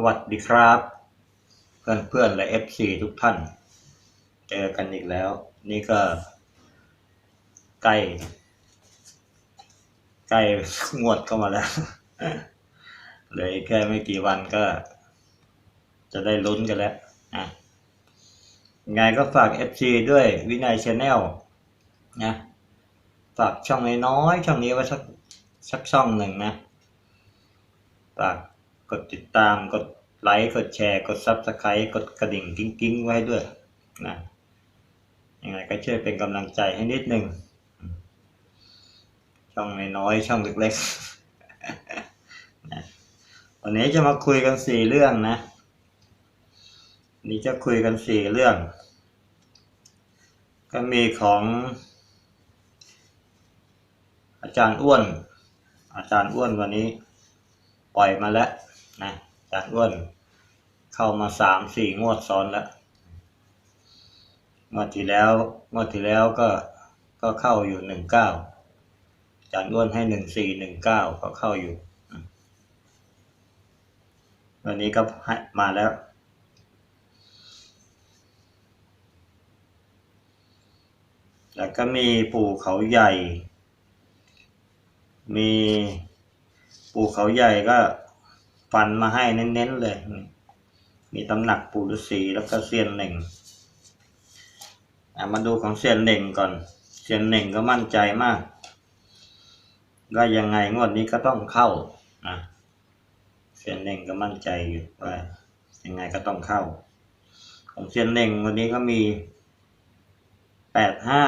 สวัสดีครับ เพื่อนเพื่อนๆและ FC ทุกท่าน เจอกันอีกแล้ว นี่ก็ ใกล้ ใกล้งวดเข้ามาแล้วเหลยแค่ไม่กี่วันก็ จะได้ลุ้นกันแล้วอะไงก็ฝาก FC ด้วยวินัยชาแนลนะฝากช่องน้อยๆช่องนี้ไว้สักสักช่องหนึ่งนะฝาก กดติดตาม กดไลค์ กดแชร์ กดซับสไครต์กดกระดิ่งกิ้งๆไว้ด้วยนะยังไงก็ช่วยเป็นกำลังใจให้นิดหนึ่งช่องน้อยๆช่องเล็กๆนะวันนี้จะมาคุยกันสี่เรื่องนะนนี้จะคุยกันสี่เรื่อง ก็มีของ อาจารย์อ้วน อาจารย์อ้วนวันนี้ ปล่อยมาแล้ว นะอาจารย์อ้วนเข้ามาสามสี่งวดซ้อนแล้วงวดที่แล้วงวดที่แล้วก็ก็เข้าอยู่หนึ่งเก้าอาจารย์อ้วนให้หนึ่งสี่หนึ่งเก้าก็เข้าอยู่ วันนี้ก็ให้มาแล้วแล้วก็มีปู่เขาใหญ่ มีปู่เขาใหญ่ก็ ฟันมาให้เน้นๆเลย มีตำหนักปู่ฤาษีแล้วก็เซียนเหน่งมาดูของเซียนเหน่งก่อนเซียนเหน่งก็มั่นใจมากว่ายังไงงวดนี้ก็ต้องเข้าอะเซียนเหน่งก็มั่นใจอยู่ว่ายังไงก็ต้องเข้า ของเซียนเหน่งวันนี้ก็มีแปดห้า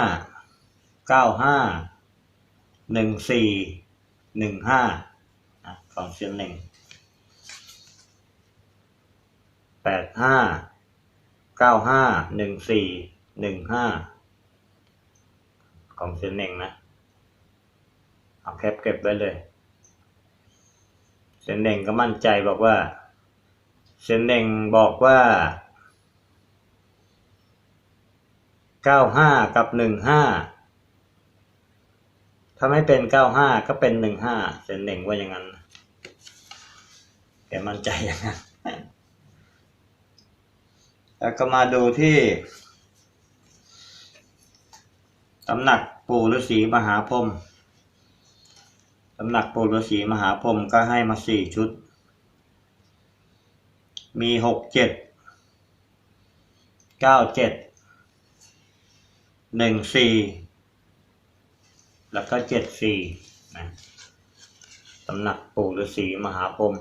เก้าห้าหนึ่งสี่หนึ่งห้าของเซียนเหน่ง แปดห้าเก้าห้าหนึ่งสี่หนึ่งห้าของเซียนเหน่งนะ เอาแคปเก็บไว้เลย เซียนเหน่งก็มั่นใจบอกว่า เซียนเหน่งบอกว่าเก้าห้ากับหนึ่งห้าถ้าไม่เป็นเก้าห้าก็เป็นหนึ่งห้าเซนเหน่งว่าอย่างนั้น แกมั่นใจอย่างนั้น แล้วก็มาดูที่ตำหนักปู่ฤาษีมหาพรหมตำหนักปู่ฤาษีมหาพรหมก็ให้มาสี่ชุด มีหกเจ็ดเก้าเจ็ดหนึ่งสี่แล้วก็เจ็ดสี่นะตำหนักปู่ฤาษีมหาพรหม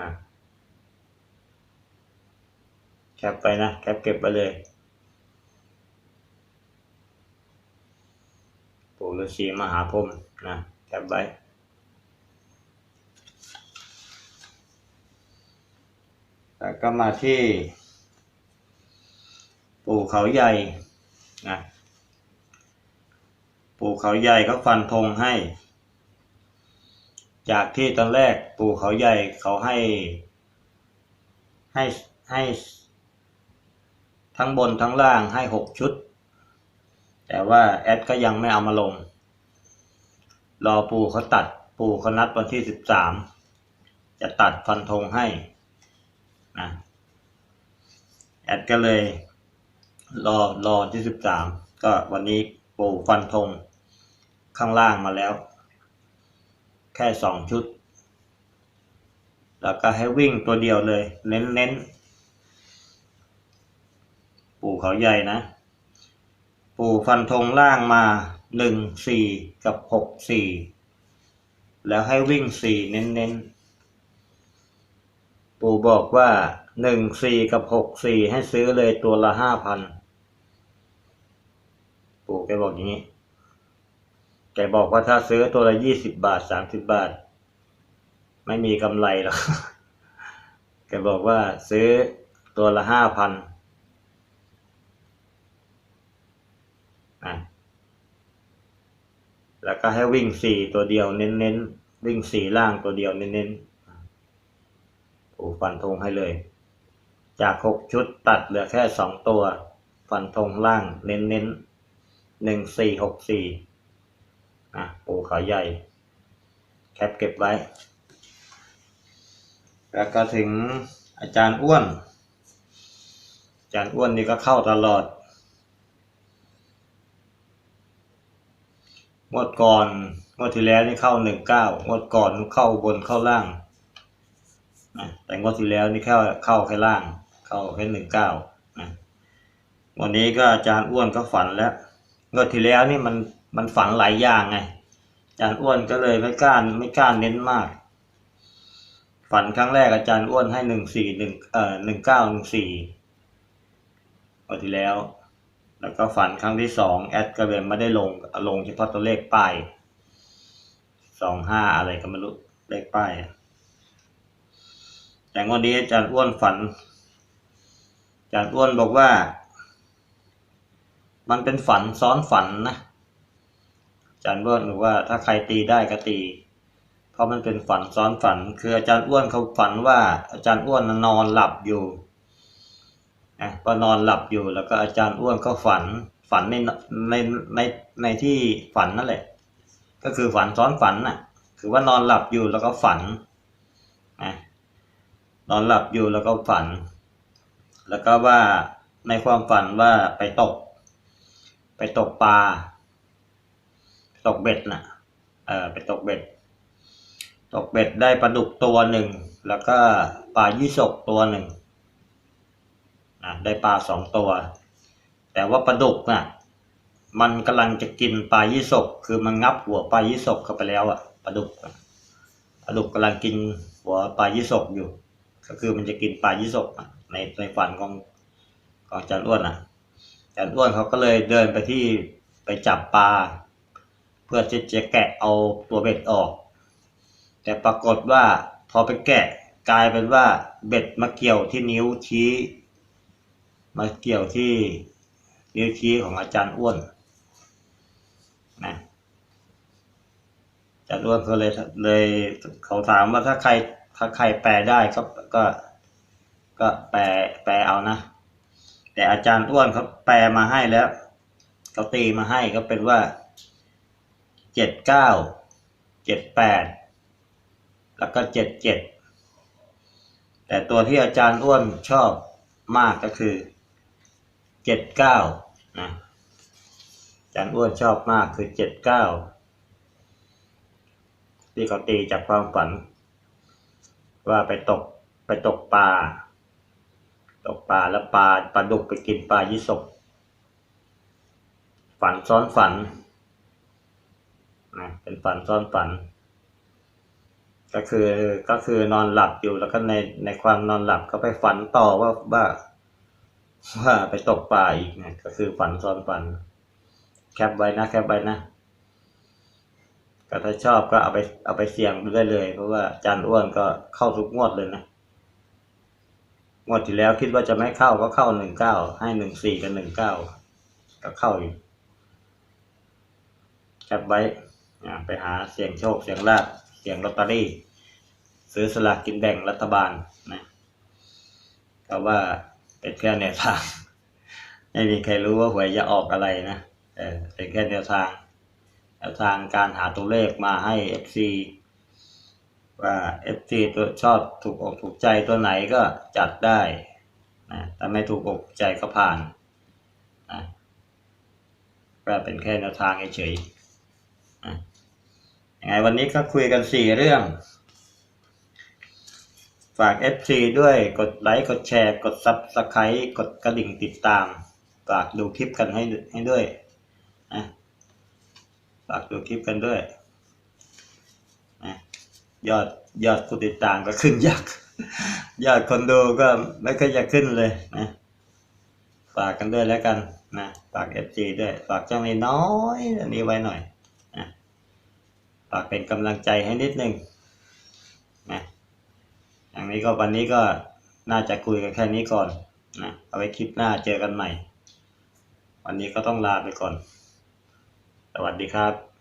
อะแค ปไปนะแคปเก็บไปเลยปู่ฤาษีมหาพรมนะแคปไว้แล้วก็มาที่ ปู่เขาใหญ่นะปู่เขาใหญ่ก็ฟันธงให้ จากที่ตอนแรกปู่เขาใหญ่เขาให้ให้ให้ ทั้งบนทั้งล่างให้หกชุด แต่ว่าแอดก็ยังไม่เอามาลง รอปู่เขาตัดปู่เขานัดวันที่สิบสามจะตัดฟันธงให้นะแอดก็เลย รอรอที่สิบสามก็วันนี้ปู่ฟันธงข้างล่างมาแล้ว แค่สองชุด แล้วก็ให้วิ่งตัวเดียวเลย เน้นเน้น ปู่เขาใหญ่นะ ปู่ฟันธงล่างมาหนึ่งสี่กับหกสี่แล้วให้วิ่งสี่เน้นเน้นปู่บอกว่าหนึ่งสี่กับหกสี่ให้ซื้อเลยตัวละห้าพันปู่แกบอกอย่างนี้ แกบอกว่าถ้าซื้อตัวละยี่สิบบาทสามสิบบาท ไม่มีกำไรหรอก แกบอกว่าซื้อตัวละห้าพันอะ แล้วก็ให้วิ่งสี่ตัวเดียวเน้นๆ วิ่งสี่ล่างตัวเดียวเน้นๆปู่ฟันธงให้เลย จากหกชุดตัดเหลือแค่สองตัว ฟันธงล่างเน้นๆหนึ่งสี่หกสี่อะปูเขาใหญ่ แคปเก็บไว้ แล้วก็ถึงอาจารย์อ้วน อาจารย์อ้วนนี่ก็เข้าตลอด งวดก่อนงวดที่แล้วนี่เข้าหนึ่งเก้างวดก่อนเข้าบนเข้าล่างนะแต่งวดที่แล้วนี่เข้าเข้าแค่ล่าง เข้าแค่หนึ่งเก้านะวันนี้ก็อาจารย์อ้วนก็ฝันแล้วงวดที่แล้วนี่มันมันฝันหลายอย่างไงอาจารย์อ้วนก็เลยไม่กล้าไม่กล้าเน้นมาก ฝันครั้งแรกอาจารย์อ้วนให้หนึ่งสี่หนึ่งเอ่อหนึ่งเก้าหนึ่งสี่วันที่แล้ว แล้วก็ฝันครั้งที่สองแอดก็เลยไม่ได้ลงลงเฉพาะตัวเลขป้ายสองห้าอะไรก็ไม่รู้เลขป้ายแต่วันนี้อาจารย์อ้วนฝันอาจารย์อ้วนบอกว่า มันเป็นฝันซ้อนฝันนะอาจารย์อ้วนบอกว่าถ้าใครตีได้ก็ตี เพราะมันเป็นฝันซ้อนฝัน คืออาจารย์อ้วนเขาฝันว่าอาจารย์อ้วนนอนหลับอยู่ นะก็นอนหลับอยู่แล้วก็อาจารย์อ้วนก็ฝันฝันในในในในที่ฝันนั่นแหละ ก็คือฝันซ้อนฝันน่ะ คือว่านอนหลับอยู่แล้วก็ฝันนะนอนหลับอยู่แล้วก็ฝัน แล้วก็ว่าในความฝันว่าไปตก ไปตกปลาตกเบ็ดน่ะเออไปตกเบ็ด ตกเบ็ดได้ปลาดุกตัวหนึ่ง แล้วก็ปลายี่สกตัวหนึ่ง นะได้ปลาสองตัว แต่ว่าปลาดุกน่ะมันกำลังจะกินปลายี่สกคือมันงับหัวปลายี่สกเข้าไปแล้วอะปลาดุกปลาดุกกำลังกินหัวปลายี่สกอยู่ ก็คือมันจะกินปลายี่สกในในฝันของของอาจารย์อ้วนอะอาจารย์อ้วนเขาก็เลยเดินไปที่ไปจับปลาเพื่อที่จะแกะเอาตัวเบ็ดออก แต่ปรากฏว่าพอไปแกะกลายเป็นว่าเบ็ดมาเกี่ยวที่นิ้วชี้ มาเกี่ยวที่นิ้วชี้ของอาจารย์อ้วนนะอาจารย์อ้วนก็เลยเลยเขาถามว่าถ้าใครถ้าใครแปลได้ก็ก็ก็แปลแปลเอานะ แต่อาจารย์อ้วนเขาแปลมาให้แล้วเขาตีมาให้ก็เป็นว่าเจ็ดเก้าเจ็ดแปดแล้วก็เจ็ดเจ็ดแต่ตัวที่อาจารย์อ้วนชอบมากก็คือ เจ็ดเก้านะจารย์อ้วนชอบมากคือเจ็ดเก้าที่เขาตีจากความฝัน ว่าไปตกไปตกปลาตกปลาแล้วปลาปลาดุกไปกินปลายี่สกฝันซ้อนฝันนะเป็นฝันซ้อนฝัน ก็คือก็คือนอนหลับอยู่แล้วก็ในในความนอนหลับก็ไปฝันต่อว่าว่า ว่าไปตกปลาอีกนะก็คือฝันซ้อนฝัน แคปไว้นะแคปไว้นะก็ถ้าชอบก็เอาไปเอาไปเสี่ยงได้เลย เพราะว่าจารย์อ้วนก็เข้าทุกงวดเลยนะงวดที่แล้วคิดว่าจะไม่เข้าก็เข้าหนึ่งเก้าให้หนึ่งสี่กับหนึ่งเก้าก็เข้าอยู่แคปไว้ไปหาเสี่ยงโชคเสี่ยงลาภเสี่ยงลอตเตอรี่ ซื้อสลากกินแบ่งรัฐบาลนะก็ว่า เป็นแค่แนวทาง ไม่มีใครรู้ว่าหวยจะออกอะไรนะเออเป็นแค่แนวทางแนวทางการหาตัวเลขมาให้ FC ว่า FC ตัวชอบถูกอกถูกใจตัวไหนก็จัดได้นะถ้าไม่ถูกอกถูกใจก็ผ่านนะก็เป็นแค่แนวทางเฉยๆนะยังไงวันนี้ก็คุยกันสี่เรื่อง ฝาก FC ด้วยกดไลค์กดแชร์ กด Subscribe กดกระดิ่งติดตาม ฝากดูคลิปกันให้ให้ด้วยนะฝากดูคลิปกันด้วยนะยอดยอดผู้ติดตามก็ขึ้นยากยอดคนดูก็ไม่ค่อยจะขึ้นเลยนะฝากกันด้วยแล้วกันนะฝาก FC ด้วย ฝากช่องนี้น้อยอันนี้ไว้หน่อยนะฝากเป็นกำลังใจให้นิดนึง อย่างนี้ก็วันนี้ก็น่าจะคุยกันแค่นี้ก่อนนะเอาไว้คลิปหน้าเจอกันใหม่ วันนี้ก็ต้องลาไปก่อน สวัสดีครับ